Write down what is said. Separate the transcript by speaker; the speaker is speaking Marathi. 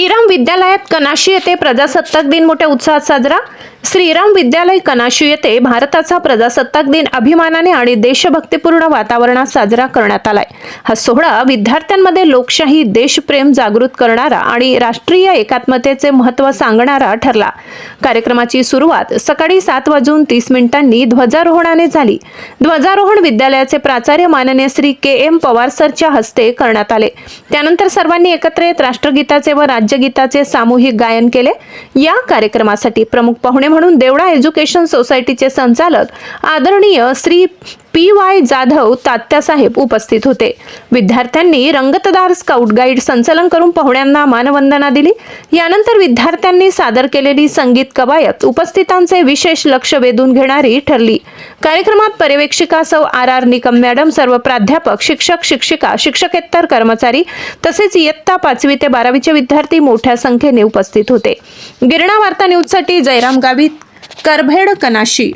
Speaker 1: श्रीराम विद्यालयात कनाशी येथे प्रजासत्ताक दिन मोठ्या उत्साहात साजरा. श्रीराम विद्यालय कनाशी येथे भारताचा प्रजासत्ताक दिन अभिमानाने आणि देशभक्तीपूर्ण वातावरणात साजरा करण्यात आलाय. हा सोहळा विद्यार्थ्यांमध्ये लोकशाही देशप्रेम जागृत करणारा आणि राष्ट्रीय एकात्मतेचे महत्त्व सांगणारा ठरला. कार्यक्रमाची सुरुवात सकाळी सात वाजून तीस मिनिटांनी ध्वजारोहणाने झाली. ध्वजारोहण विद्यालयाचे प्राचार्य माननीय श्री के एम पवार सरच्या हस्ते करण्यात आले. त्यानंतर सर्वांनी एकत्र येत राष्ट्रगीताचे व राज्यगीताचे सामूहिक गायन केले. या कार्यक्रमासाठी प्रमुख पाहुणे म्हणून देवडा एज्युकेशन सोसायटीचे संचालक आदरणीय श्री पी वाय जाधव तात्यासाहेब उपस्थित होते. विद्यार्थ्यांनी रंगतदार स्काउट गाईड संचलन करून पाहुण्यांना मानवंदना दिली. यानंतर विद्यार्थ्यांनी सादर केलेली संगीत कवायत उपस्थितांचे विशेष लक्ष वेधून घेणारी ठरली. कार्यक्रमात पर्यवेक्षिका सौ आर आर निकम मॅडम सर्व प्राध्यापक शिक्षक शिक्षिका शिक्षकेतर कर्मचारी तसेच इयत्ता पाचवी ते बारावीचे विद्यार्थी मोठ्या संख्येने उपस्थित होते. गिरणा वार्ता न्यूजसाठी जयराम गावित करभेड कनाशी.